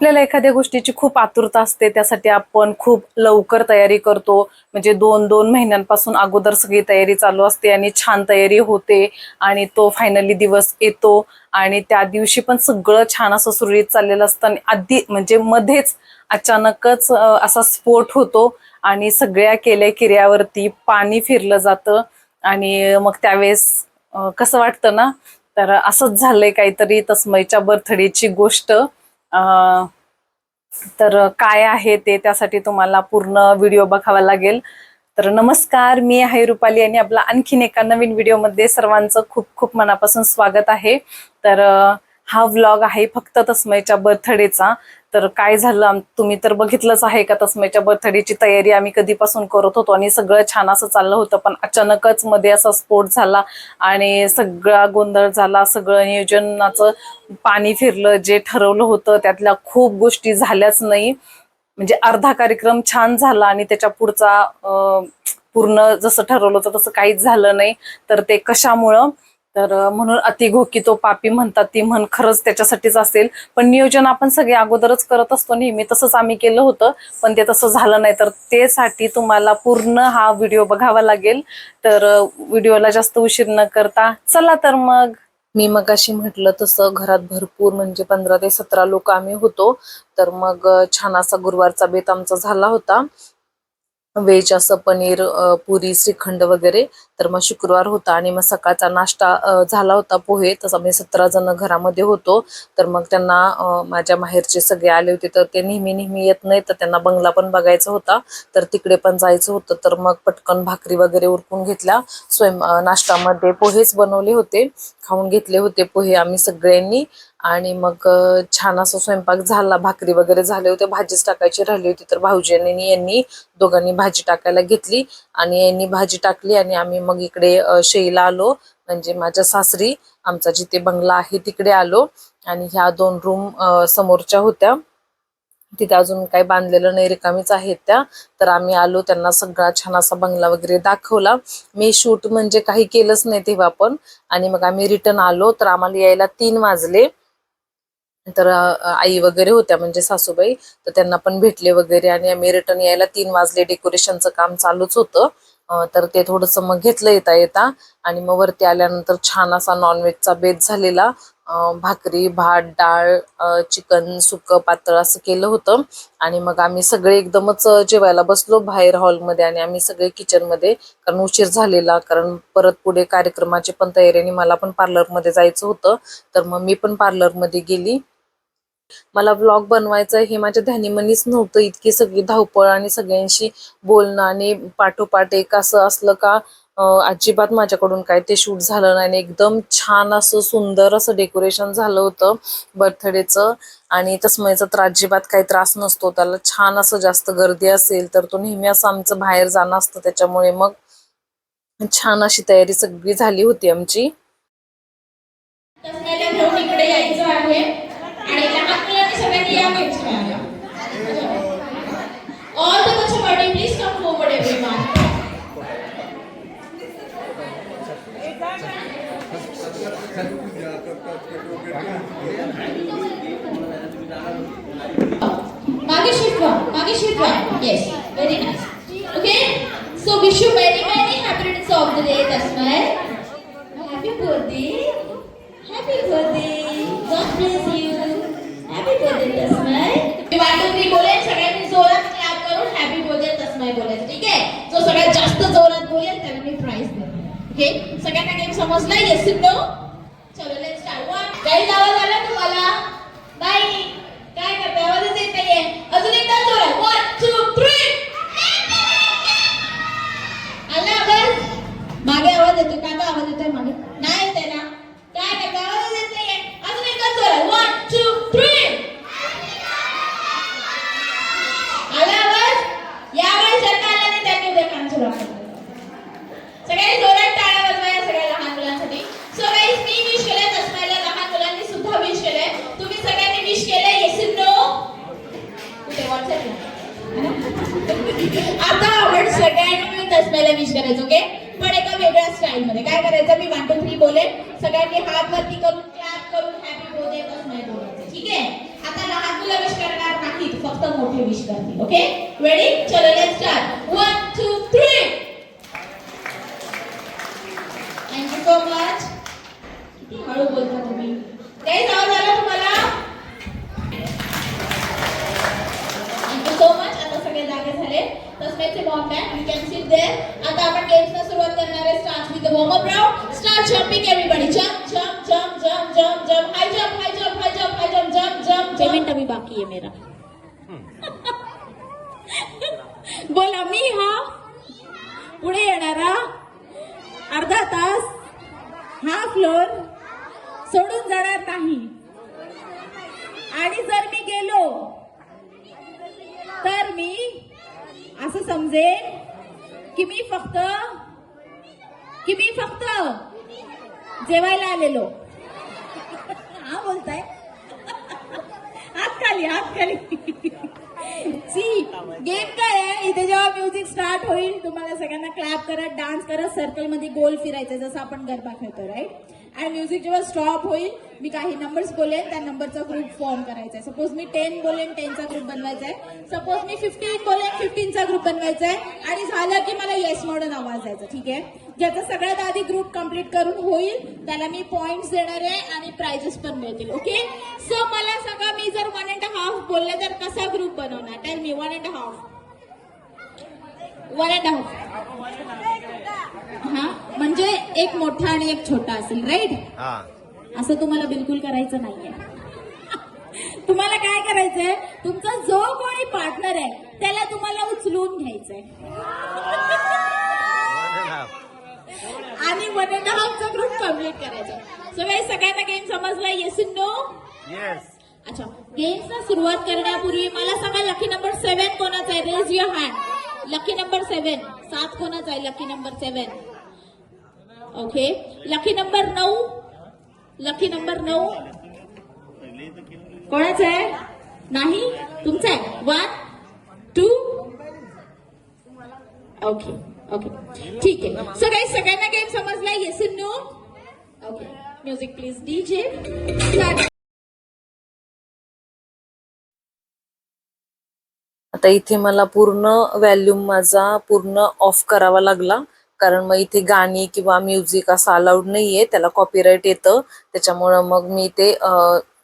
आपल्याला एखाद्या गोष्टीची खूप आतुरता असते त्यासाठी आपण खूप लवकर तयारी करतो. म्हणजे दोन दोन महिन्यांपासून अगोदर सगळी तयारी चालू असते आणि छान तयारी होते आणि तो फायनली दिवस येतो आणि त्या दिवशी पण सगळं छान असं सुरळीत चाललेलं असतं आणि आधी म्हणजे मध्येच अचानकच असा स्फोट होतो आणि सगळ्या केल्या किर्यावरती पाणी फिरलं जातं आणि मग त्यावेळेस कसं वाटतं ना? तर असंच झालंय काहीतरी तस्मयच्या बर्थडेची गोष्ट. तर काय आहे ते त्यासाठी तुम्हाला पूर्ण व्हिडिओ बघावा लागेल. तर नमस्कार मी आहे रुपाली आणि आपला आणखीन एका नवीन व्हिडिओमध्ये सर्वांचं खूप खूप मनापासून स्वागत आहे. तर हा व्लॉग आहे फक्त तस्मयच्या बर्थडेचा तर काय झालं? तुम्ही तर बघितलंच आहे का? तस्मेच्या बर्थडेची तयारी आम्ही कधीपासून करत होतो आणि सगळं छान असं चाललं होतं पण अचानकच मध्ये असा स्फोट झाला आणि सगळा गोंधळ झाला. सगळं नियोजनाचं पाणी फिरलं जे ठरवलं होतं त्यातल्या खूप गोष्टी झाल्याच नाही. म्हणजे अर्धा कार्यक्रम छान झाला आणि त्याच्या पुढचा पूर्ण जसं ठरवलं होतं तसं काहीच झालं नाही. तर ते कशामुळं? तर म्हणून अतिघो की तो पापी म्हणतात ती म्हण खरंच त्याच्यासाठीच असेल. पण नियोजन आपण सगळे अगोदरच करत असतो नेहमी तसंच आम्ही केलं होतं पण ते तसं झालं नाही. तर त्यासाठी तुम्हाला पूर्ण हा व्हिडिओ बघावा लागेल. तर व्हिडिओला जास्त उशीर न करता चला तर मग. मी मग अशी म्हटलं तसं घरात भरपूर म्हणजे पंधरा ते सतरा लोक आम्ही होतो. तर मग छान असा गुरुवारचा बेत आमचा झाला होता. व्हेज असं पनीर पुरी श्रीखंड वगैरे. तर मग शुक्रवार होता आणि मग सकाळचा नाश्ता झाला होता पोहे. तसं आम्ही सतरा जण घरामध्ये होतो. तर मग त्यांना माझ्या माहेरचे सगळे आले होते. तर ते नेहमी नेहमी येत नाही तर त्यांना बंगला पण बघायचा होता. तर तिकडे पण जायचं होतं. तर मग पटकन भाकरी वगैरे उरकून घेतल्या. स्वयं नाश्त्यामध्ये पोहेच बनवले होते. खाऊन घेतले होते पोहे आम्ही सगळ्यांनी. आणि मग छान असा स्वयंपाक झाला. भाकरी वगैरे झाले होते. भाजीच टाकायची राहिली होती. तर भाऊजींनी यांनी दोघांनी भाजी टाकायला घेतली. आणि यांनी भाजी टाकली आणि आम्ही मग इकडे शेईला आलो. म्हणजे माझ्या सासरी आमचा जिथे बंगला आहे तिकडे आलो. आणि ह्या दोन रूम समोरच्या होत्या. तिथे अजून काही बांधलेलं नाही रिकामीच आहेत त्या. तर आम्ही आलो त्यांना सगळा छान असा बंगला वगैरे दाखवला. मी शूट म्हणजे काही केलंच नाही तेव्हा पण. आणि मग आम्ही रिटर्न आलो तर आम्हाला यायला तीन वाजले. तर आई वगैरे होत्या म्हणजे सासूबाई. तर त्यांना पण भेटले वगैरे आणि आम्ही रिटर्न यायला तीन वाजले. डेकोरेशनचं काम चालूच होतं. तर ते थोडंसं मग घेतलं येता येता. आणि मग वरती आल्यानंतर छान असा नॉनव्हेजचा बेत झालेला. भाकरी भात डाळ चिकन सुकं पातळ असं केलं होतं. आणि मग आम्ही सगळे एकदमच जेवायला बसलो बाहेर हॉलमध्ये आणि आम्ही सगळे किचनमध्ये कारण उशीर झालेला कारण परत पुढे कार्यक्रमाची पण तयारी आणि मला पण पार्लरमध्ये जायचं होतं. तर मग मी पण पार्लरमध्ये गेली. मला व्लॉग बनवायचं हे माझ्या ध्यानीमनीच नव्हतं इतकी सगळी धावपळ आणि सगळ्यांशी बोलणं आणि पाठोपाठ एक असं असलं का अजिबात माझ्याकडून काय ते शूट झालं नाही. आणि एकदम छान असं सुंदर असं डेकोरेशन झालं होतं बर्थडेचं आणि तस्मयचा तर अजिबात काही त्रास नसतो. त्याला छान असं जास्त गर्दी असेल तर तो नेहमी असं आमचं बाहेर जाणं असतं. त्याच्यामुळे मग छान अशी तयारी सगळी झाली होती आमची तसल्याला घेऊन इकडे यायचं आहे आणि लहान मुलांनी सगळ्यांनी या बेंचवर ऑल द बच्चे birthday please come forward everyone मागे शिफ्ट व्हा मागे शिफ्ट व्हा yes very nice okay so wish you many many happy returns of the day Tasmay happy birthday happy birthday Tasmay me one two three बोलेन सगळ्यांनी जोरात clap करून happy birthday तस्मय बोलायचं ठीक आहे? जो सगळ्यात जास्त जोरात बोलेल त्याला मी प्राइज देईन ओके सगळ्यांना गेम समजला? येस नो चलो लेट्स स्टार्ट वन काही आवाज आला तुम्हाला नाही काय करताय आवाजच येत नाहीये अजून एकदा जोरात वन टू थ्री आला आवाज मागे आवाज येतो काका आवाज येतोय मागे नाही येते ना काय करता आवाज येत नाहीये अजून एकदा जोरात वन टू थ्री आला आवाज यावेळेस ज्यांना आला नाही त्यांनी उद्या कान सुरू सगळ्यांनी जोरात टाळ्या वाजवा सगळ्या लहान मुलांसाठी. सो गाईज मी विश केलंय तसमायला लहान मुलांनी सुद्धा विश केलंय. तुम्ही सगळ्यांनी विश केलंय येस नो कुठे व्हॉट्सअपला आता आपण सगळ्यांनी मिळून तसमायला विश करायचं ओके पण एका वेगळ्या स्टाईल मध्ये. काय करायचं? मी वन टू थ्री बोले सगळ्यांनी हात वरती करून क्लॅप करून हॅपी बर्थडे तसमाय बोलायचं ठीक आहे? आता लहान मुलं विश करणार नाहीत फक्त साठी विश करतील ओके रेडी चलो let's start one so much किती हळू बोलता तुम्ही. काही आवाज आला तुम्हाला? सो मच आता सगळे जागे झाले. तस्मेचे bomb back you can sit there आता आपण गेम्सला सुरुवात करणार आहे. Start with the warm up round start jumping everybody jump jump jump jump jump jump high jump high jump high jump high jump jump jump payment अभी बाकी है मेरा। बोला मी हा? पुढे येणारा अर्धा तास? हा फ्लोर सोडून जाणार नाही. आणि जर मी गेलो तर मी असं समजेन की मी फक्त की मी फक्त जेवायला आलेलो. हा बोलताय? हात खाली हात खाली. सी गेम काय आहे? इथे जेव्हा म्युझिक स्टार्ट होईल तुम्हाला सगळ्यांना क्लॅप करत डान्स करत सर्कलमध्ये गोल फिरायचं जसं आपण गरबा खेळतो राईट आणि म्युझिक जेव्हा स्टॉप होईल मी काही नंबर्स बोलेन त्या नंबरचा ग्रुप फॉर्म करायचा आहे. सपोज मी टेन बोलेन टेनचा ग्रुप बनवायचा आहे. सपोज मी फिफ्टीन बोलेन फिफ्टीनचा ग्रुप बनवायचा आहे. आणि झालं की मला येस म्हणून आवाज द्यायचा ठीक आहे? ज्याचा सगळ्यात आधी ग्रुप कंप्लीट करून होईल त्याला मी पॉइंट्स देणार आहे आणि प्राइजेस पण मिळतील ओके सो मला सांगा मी जर वन अँड हाफ बोलले तर कसा ग्रुप बनवणार? Tell me one and half one and half हा? म्हणजे एक मोठा आणि एक छोटा असेल राईट हा. असं तुम्हाला बिलकुल करायचं नाहीये. तुम्हाला काय करायचंय? तुमचा जो कोणी पार्टनर आहे त्याला तुम्हाला उचलून घ्यायचंय. आणि वन अँड हाफचा ग्रुप कंप्लीट करायचा. सो काही सगळ्यांना गेम समजला येस नो येस अच्छा. गेम्सला सुरुवात करण्यापूर्वी मला सांगा लकी नंबर सेव्हन कोणाचा आहे? Raise your hand lucky number seven सात कोणाच आहे lucky number seven okay lucky number नऊ. लकी नंबर नऊ. कोणाच आहे? नाही? तुमचा आहे. वन टू ओके ओके ठीक आहे. सो काही सगळ्यांना गेम समजला yes no okay music please DJ आता इथे मला पूर्ण व्हॅल्यूम माझा पूर्ण ऑफ करावा लागला. कारण मग इथे गाणी किंवा म्युझिक असं अलाउड नाहीये त्याला कॉपीराईट येतं. त्याच्यामुळं मग मी ते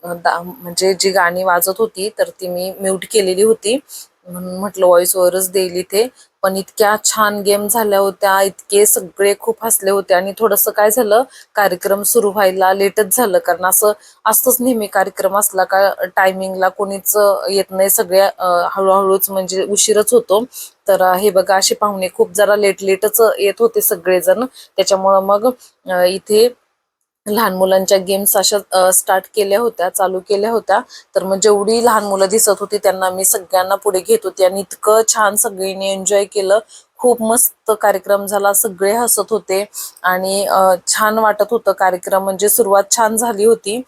म्हणजे जी गाणी वाजत होती तर ती मी म्यूट केलेली होती. म्हणून म्हटलं व्हॉइस ओव्हरच देईल इथे. पण इतक्या छान गेम झाल्या होत्या इतके सगळे खूप हसले होते आणि थोडंसं काय झालं कार्यक्रम सुरू व्हायला लेटच झालं. कारण असं असतंच नेहमी कार्यक्रम असला का टायमिंगला कोणीच येत नाही. सगळे हळूहळूच म्हणजे उशीरच होतो. तर हे बघा असे पाहुणे खूप जरा लेट लेटच येत होते सगळेजण. त्याच्यामुळं मग इथे लहान मुलांच्या गेम्स अशा स्टार्ट केल्या होत्या चालू केल्या होत्या. तर मग जेवढी लहान मुलं दिसत होती त्यांना मी सगळ्यांना पुढे घेत होती. आणि इतकं छान सगळीने एन्जॉय केलं. खूप मस्त कार्यक्रम झाला. सगळे हसत होते. आणि छान वाटत होतं. कार्यक्रम म्हणजे सुरुवात छान झाली होती.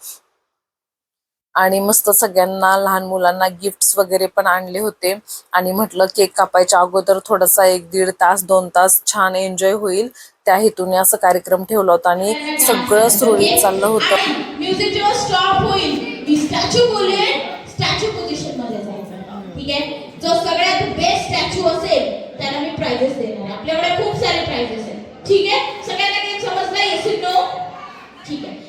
आणि मस्त सगळ्यांना लहान मुलांना गिफ्ट्स वगैरे पण आणले होते. आणि म्हटलं केक कापायच्या अगोदर थोडासा एक दीड तास दोन तास छान एन्जॉय होईल. त्या हेतूने असं कार्यक्रम ठेवला होता आणि सगळं सुरळीत चाललं होतं. म्युझिक जेव्हा स्टॉप होईल मी स्टॅच्यू बोलेन स्टॅच्यू पोझिशनमध्ये जायचं. ठीक आहे? जो सगळ्यात बेस्ट स्टॅच्यू असेल त्याला मी प्राइजेस देणार. आपल्याकडे खूप सारे प्राइजेस आहेत. ठीक आहे? सगळ्यांना काही समजलं? येस नो ठीक आहे.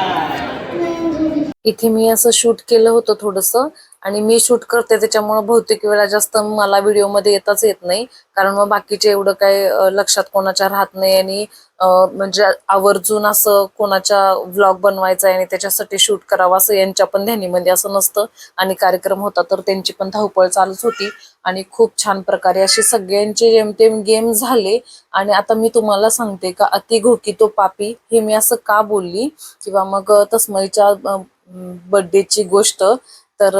इथे मी असं शूट केलं होतं थोडंसं आणि मी शूट करते त्याच्यामुळे बहुतेक वेळा जास्त मला व्हिडिओमध्ये येताच येत नाही. कारण मग बाकीचे एवढं काय लक्षात कोणाच्या राहत नाही आणि म्हणजे आवर्जून असं कोणाच्या व्लॉग बनवायचा आहे आणि त्याच्यासाठी शूट करावं असं यांच्या पण ध्यानीमध्ये असं नसतं. आणि कार्यक्रम होता तर त्यांची पण धावपळ चालूच होती. आणि खूप छान प्रकारे असे सगळ्यांचे जेमतेम गेम झाले. आणि आता मी तुम्हाला सांगते का अति घोकी तो पापी हे मी असं का बोलली? किंवा मग अं, तस्मईच्या बर्थडेची गोष्ट तर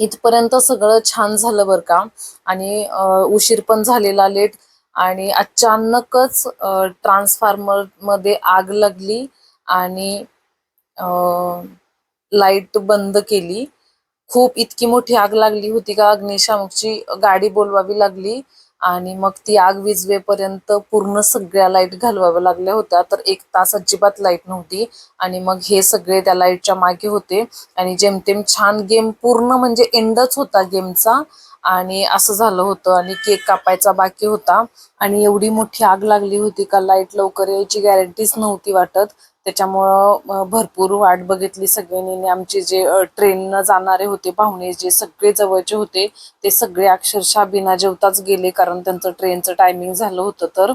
इथपर्यंत सगळं छान झालं बरं का. आणि उशीर पण झालेला लेट आणि अचानकच ट्रान्सफॉर्मरमध्ये आग लागली आणि लाइट बंद केली. खूप इतकी मोठी आग लागली होती का अग्निशामकची गाडी बोलवावी लागली. आणि मग ती आग विजवेपर्यंत पूर्ण सगळ्या लाइट घालवाव्या लागल्या होत्या. तर एक तास अजिबात लाइट नव्हती. आणि मग हे सगळे त्या लाईटच्या मागे होते. आणि जेमतेम छान गेम पूर्ण म्हणजे एंडच होता गेमचा आणि असं झालं होतं. आणि केक कापायचा बाकी होता. आणि एवढी मोठी आग लागली होती का लाइट लवकर यायची गॅरंटीच नव्हती वाटत. त्याच्यामुळं भरपूर वाट बघितली सगळ्यांनी. आमचे जे ट्रेननं जाणारे होते पाहुणे जे सगळे जवळचे होते ते सगळे अक्षरशः बिना जेवताच गेले कारण त्यांचं ट्रेनचं टायमिंग झालं होतं तर.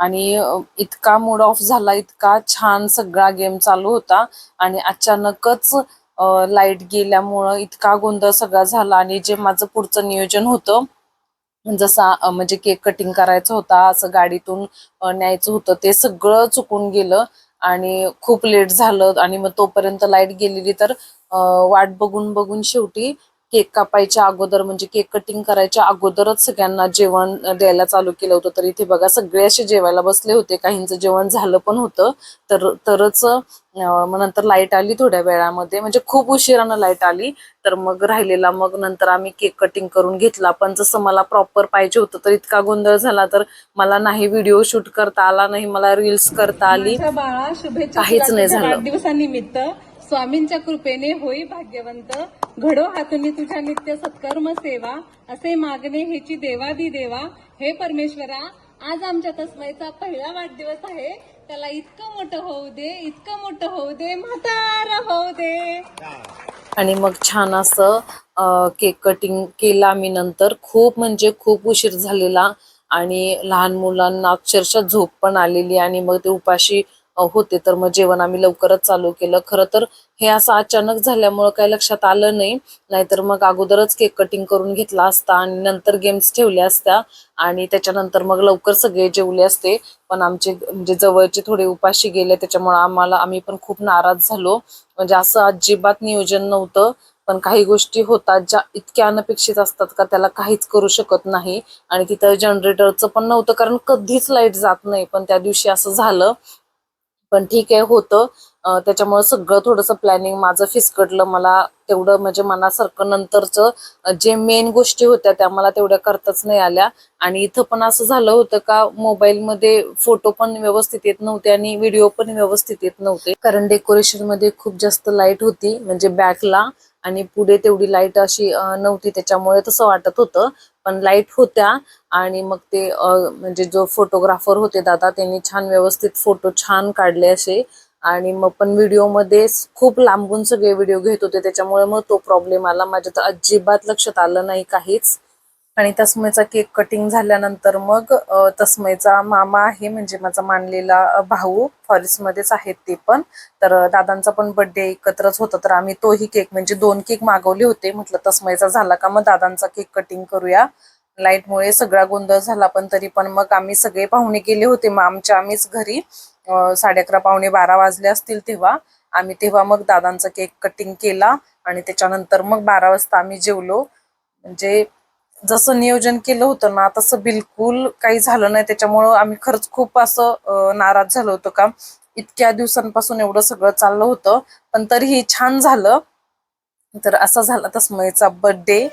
आणि इतका मूड ऑफ झाला इतका छान सगळा गेम चालू होता. आणि अचानकच लाइट गेल्यामुळं इतका गोंधळ सगळा झाला. आणि जे माझं पुढचं नियोजन होतं जसा म्हणजे केक कटिंग करायचा होता असं गाडीतून न्यायचं होतं ते सगळं चुकून गेलं. आणि खूप लेट झालं आणि मग तोपर्यंत लाइट गेलेली तर वाट बघून बघून शेवटी केक कापायच्या अगोदर म्हणजे केक कटिंग करायच्या अगोदरच सगळ्यांना जेवण द्यायला चालू केलं होतं. तर इथे बघा सगळे असे जेवायला बसले होते. काहींचं जेवण झालं पण होतं. तर तरच मग नंतर लाइट आली थोड्या वेळामध्ये. म्हणजे खूप उशिरानं लाइट आली. तर मग राहिलेला मग नंतर आम्ही केक कटिंग करून घेतला. पण जसं मला प्रॉपर पाहिजे होतं तर इतका गोंधळ झाला. तर मला नाही व्हिडिओ शूट करता आला नाही. मला रील्स करता आली. काहीच नाही झालं. वाढदिवसानिमित्त. स्वामींच्या कृपेने होई भाग्यवंत. घडो हातून तुझ्या नित्य सत्कर्म सेवा. असे मागणे हेची देवादी देवा. हे परमेश्वरा आज आमच्या तस्मयचा पहिला वाढदिवस आहे. त्याला इतकं मोठं होऊ दे इतकं मोठं होऊ दे म्हातारा होऊ दे. आणि मग छान असं केक कटिंग केला आम्ही नंतर. खूप म्हणजे खूप उशीर झालेला. आणि लहान मुलांना अक्षरशः झोप पण आलेली आणि मग ते उपाशी होते. तर मग जेवण आम्ही लवकरच चालू केलं. खरं तर हे असं अचानक झाल्यामुळं काही लक्षात आलं नाही. नाहीतर मग अगोदरच केक कटिंग करून घेतला असता आणि नंतर गेम्स ठेवल्या असत्या. आणि त्याच्यानंतर मग लवकर सगळे जेवले असते. पण आमचे म्हणजे जवळचे थोडे उपाशी गेले. त्याच्यामुळे आम्हाला आम्ही पण खूप नाराज झालो. म्हणजे असं अजिबात नियोजन नव्हतं. पण काही गोष्टी होतात ज्या इतक्या अनपेक्षित असतात का त्याला काहीच करू शकत नाही. आणि तिथं जनरेटरचं पण नव्हतं. कारण कधीच लाइट जात नाही. पण त्या दिवशी असं झालं. पण ठीक आहे होतं. त्याच्यामुळे सगळं थोडंसं प्लॅनिंग माझं फिसकटलं. मला तेवढं म्हणजे मनासारखं नंतरचं जे मेन गोष्टी होत्या त्या मला तेवढ्या करताच नाही आल्या. आणि इथं पण असं झालं होतं का मोबाईलमध्ये फोटो पण व्यवस्थित येत नव्हते आणि व्हिडिओ पण व्यवस्थित येत नव्हते. कारण डेकोरेशनमध्ये खूप जास्त लाइट होती म्हणजे बॅकला आणि पुढे तेवढी लाइट अशी नव्हती. त्याच्यामुळे तसं वाटत होतं. पण लाइट होत्या. आणि मग ते म्हणजे जो फोटोग्राफर होते दादा त्यांनी छान व्यवस्थित फोटो छान काढले असे. आणि मग पण व्हिडिओमध्ये खूप लांबून सगळे व्हिडिओ घेत होते. त्याच्यामुळे मग तो प्रॉब्लेम आला. माझ्या तर अजिबात लक्षात आलं नाही काहीच. आणि तस्मयचा केक कटिंग झाल्यानंतर मग तस्मयचा मामा आहे म्हणजे माझा मानलेला भाऊ. फॉरेस्टमध्येच आहेत ते पण. तर दादांचा पण बर्थडे एकत्रच होता. तर आम्ही तोही केक म्हणजे दोन केक मागवले होते. म्हटलं तस्मयचा झाला का? मग दादांचा केक कटिंग करूया. लाईटमुळे सगळा गोंधळ झाला पण तरी पण मग आम्ही सगळे पाहुणे गेले होते. मग आमच्या आम्हीच घरी साडे अकरा पाहुणे बारा वाजले असतील तेव्हा. आम्ही तेव्हा मग दादांचा केक कटिंग केला. आणि त्याच्यानंतर मग बारा वाजता आम्ही जेवलो. म्हणजे जसं नियोजन केलं होतं ना तसं बिलकुल काही झालं नाही. त्याच्यामुळं आम्ही खरंच खूप असं नाराज झालो होतो का? इतक्या दिवसांपासून एवढं सगळं चाललं होतं. पण तरीही छान झालं. तर असा झाला तस्मयचा बर्थडे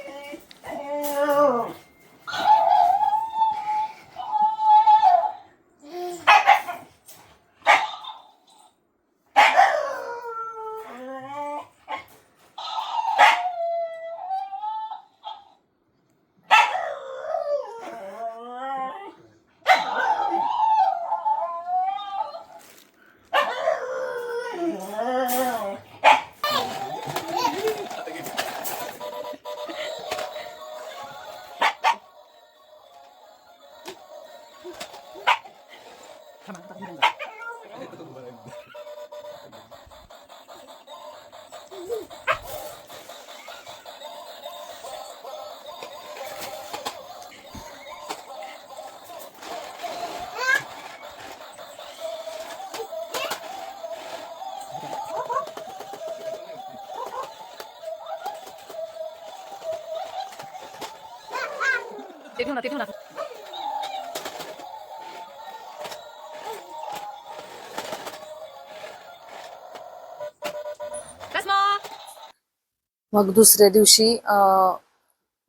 たまったがて、मग दुसऱ्या दिवशी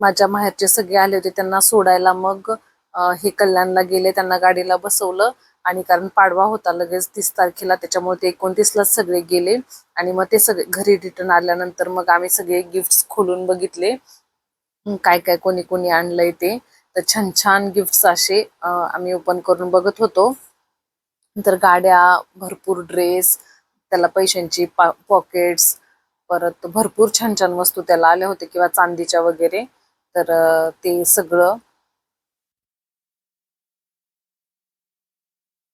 माझ्या माहेरचे सगळे आले होते. त्यांना सोडायला मग हे कल्याणला गेले. त्यांना गाडीला बसवलं आणि कारण पाडवा होता लगेच तीस तारखेला त्याच्यामुळे ते एकोणतीसलाच सगळे गेले. आणि मग ते सगळे घरी रिटर्न आल्यानंतर मग आम्ही सगळे गिफ्ट खोलून बघितले. काय काय कोणी कोणी आणलंय ते. तर छान छान गिफ्ट्स असे आम्ही ओपन करून बघत होतो. तर गाड्या भरपूर ड्रेस त्याला पैशांची पॉकेट्स परत भरपूर छान छान वस्तू त्याला आल्या होत्या किंवा चांदीच्या वगैरे. तर ते सगळं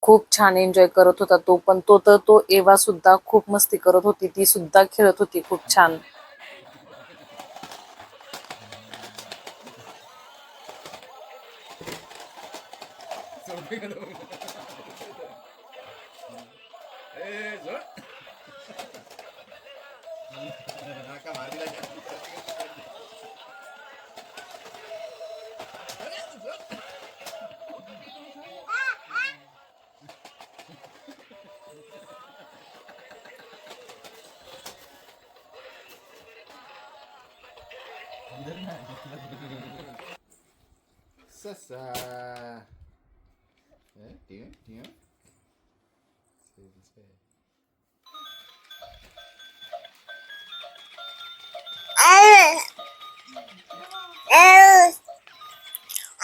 खूप छान एन्जॉय करत होता तो. पण तो तर तो एवा सुद्धा खूप मस्ती करत होती. ती सुद्धा खेळत होती खूप छान. Sasa. Eh, tengok, tengok.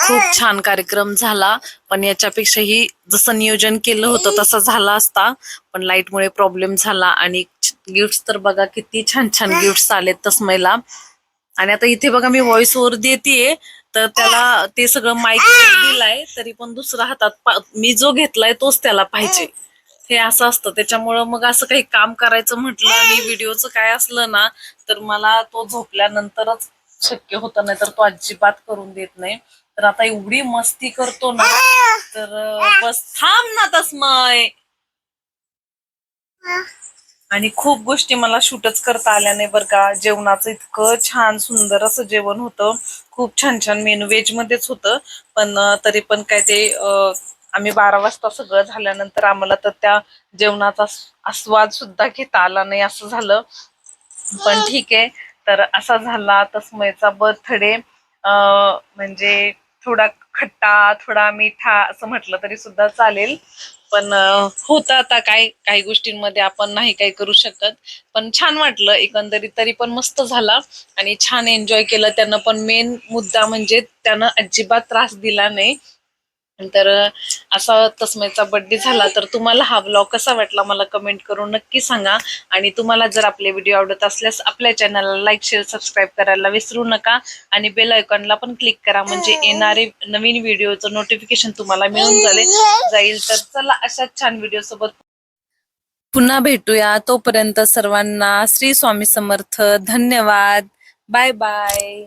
खूप छान कार्यक्रम झाला पण याच्यापेक्षाही जसं नियोजन केलं होतं तसं झाला असता पण लाईटमुळे प्रॉब्लेम झाला आणि गिफ्ट तर बघा किती छान छान गिफ्ट्स आलेत तस्मयला आणि आता इथे बघा मी व्हॉइस ओव्हर देतेय तर त्याला ते सगळं माईक दिलाय तरी पण दुसऱ्या हातात मी जो घेतलाय तोच त्याला पाहिजे. हे असं असतं. त्याच्यामुळं मग असं काही काम करायचं म्हटलं आणि व्हिडिओचं काय असलं ना तर मला तो झोपल्यानंतरच शक्य होतं नाही तर तो अजिबात करून देत नाही. तर आता एवढी मस्ती करतो ना तर बस थांब ना तस्मय. आणि खूप गोष्टी मला शूटच करता आल्या नाही बरं का जेवणाचं इतकं छान सुंदर असं जेवण होतं. खूप छान छान मेनू व्हेज मध्येच होतं. पण तरी पण काय ते आम्ही बारा वाजता सगळं झाल्यानंतर आम्हाला तर त्या जेवणाचा आस- आस्वाद सुद्धा घेता आला नाही असं झालं. पण ठीक आहे. तर असा झाला तस्मयचा बर्थडे म्हणजे थोडा खट्टा थोडा मिठा असं म्हटलं तरी सुद्धा चालेल. पण होतं आता काय काही गोष्टींमध्ये आपण नाही काही करू शकत. पण छान वाटलं एकंदरीत तरी पण मस्त झाला. आणि छान एन्जॉय केलं. त्यानं पण मेन मुद्दा म्हणजे त्यानं अजिबात त्रास दिला नाही. तर असा तस्मयचा बर्थडे झाला तर तुम्हाला हा ब्लॉग कसा वाटला मला कमेंट करून नक्की सांगा. आणि तुम्हाला जर आपले व्हिडिओ आवडत असल्यास आपल्या चॅनलला लाईक शेअर सबस्क्राईब करायला विसरू नका. आणि बेल आयकॉनला पण क्लिक करा. म्हणजे येणारे नवीन व्हिडिओचं नोटिफिकेशन तुम्हाला मिळून जाईल जाईल. तर चला अशाच छान व्हिडिओ सोबत पुन्हा भेटूया. तोपर्यंत सर्वांना श्री स्वामी समर्थ. धन्यवाद. Bye bye